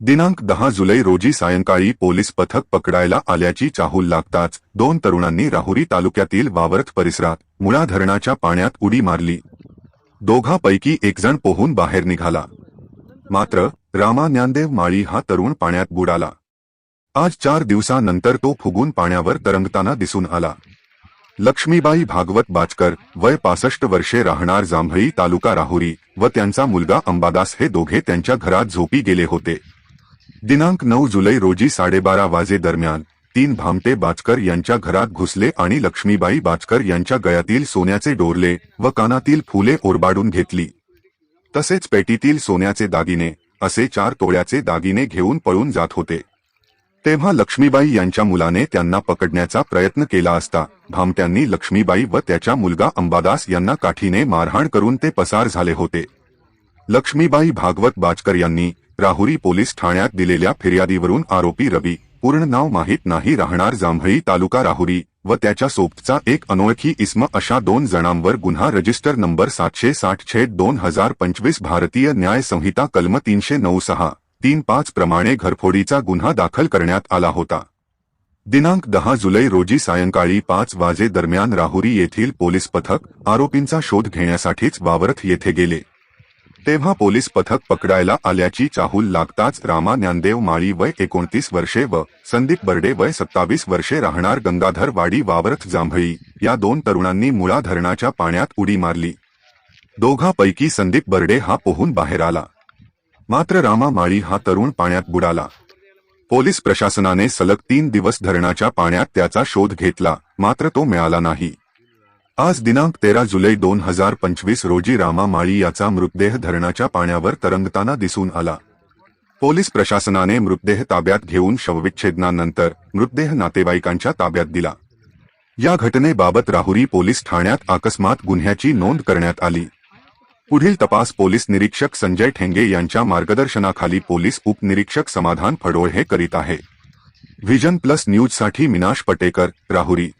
दिनांक दहा जुलै रोजी सायंकाळी पोलीस पथक पकडायला आल्याची चाहूल लागताच दोन तरुणांनी राहुरी तालुक्यातील वावरत परिसरात मुळा धरणाच्या पाण्यात उडी मारली. दोघांपैकी एकजण पोहून बाहेर निघाला. मात्र रामा ज्ञानदेव माळी हा तरुण पाण्यात बुडाला. आज चार दिवसानंतर तो फुगून पाण्यावर तरंगताना दिसून आला. लक्ष्मीबाई भागवत बाचकर वय पासष्ट वर्षे राहणार जांभळी तालुका राहुरी व त्यांचा मुलगा अंबादास हे दोघे त्यांच्या घरात झोपी गेले होते. दिनांक नऊ जुलै रोजी साडेबारा वाजे दरम्यान तीन भामटे बाचकर यांच्या घरात घुसले आणि लक्ष्मीबाई बाचकर यांच्या गळ्यातील सोन्याचे डोरले व कानातील फुले ओरबाडून घेतली. तसेच पेटीतील सोन्याचे दागिने असे चार तोळ्याचे दागिने घेऊन पळून जात होते. तेव्हा लक्ष्मीबाई यांच्या मुलाने त्यांना पकडण्याचा प्रयत्न केला असता भामट्यांनी लक्ष्मीबाई व त्याच्या मुलगा अंबादास यांना काठीने मारहाण करून ते पसार झाले होते. लक्ष्मीबाई भागवत बाचकर यांनी राहुरी पोलीस ठाण्यात दिलेल्या फिर्यादीवरून आरोपी रवी पूर्ण नाव माहीत नाही राहणार जांभळी तालुका राहुरी व त्याच्या सोबतचा एक अनोळखी इस्म अशा दोन जणांवर गुन्हा रजिस्टर नंबर सातशे साठ छेद दोन हजार पंचवीस भारतीय न्याय संहिता कलम तीनशे नऊ सहा तीन पाच प्रमाणे घरफोडीचा गुन्हा दाखल करण्यात आला होता. दिनांक दहा जुलै रोजी सायंकाळी पाच वाजे दरम्यान राहुरी येथील पोलीस पथक आरोपींचा शोध घेण्यासाठीच वावरथ येथे गेले. तेव्हा पोलीस पथक पकडायला आल्याची चाहूल लागताच रामा ज्ञानदेव माळी वय एकोणतीस वर्षे व संदीप बर्डे वय सत्तावीस वर्षे राहणार गंगाधर वाडी वावरथ जांभळी या दोन तरुणांनी मुळा धरणाच्या पाण्यात उडी मारली. दोघांपैकी संदीप बर्डे हा पोहून बाहेर आला. मात्र रामा माळी हा तरुण पाण्यात बुडाला. पोलीस प्रशासनाने सलग तीन दिवस धरणाच्या पाण्यात त्याचा शोध घेतला मात्र तो मिळाला नाही. आज दिनांक तेरा जुलै दोन हजार पंचवीस रोजी रामा माळी याचा मृतदेह धरणाच्या पाण्यावर तरंगताना दिसून आला. पोलीस प्रशासनाने मृतदेह ताब्यात घेऊन शवविच्छेदनानंतर मृतदेह नातेवाईकांच्या ताब्यात दिला. या घटनेबाबत राहुरी पोलीस ठाण्यात अकस्मात गुन्ह्याची नोंद करण्यात आली. पुढील तपास पोलीस निरीक्षक संजय ठेंगे यांच्या मार्गदर्शनाखाली पोलीस उपनिरीक्षक समाधान फडोळ हे करीत आहे. व्हिजन प्लस न्यूजसाठी मिनाश पटेकर राहुरी.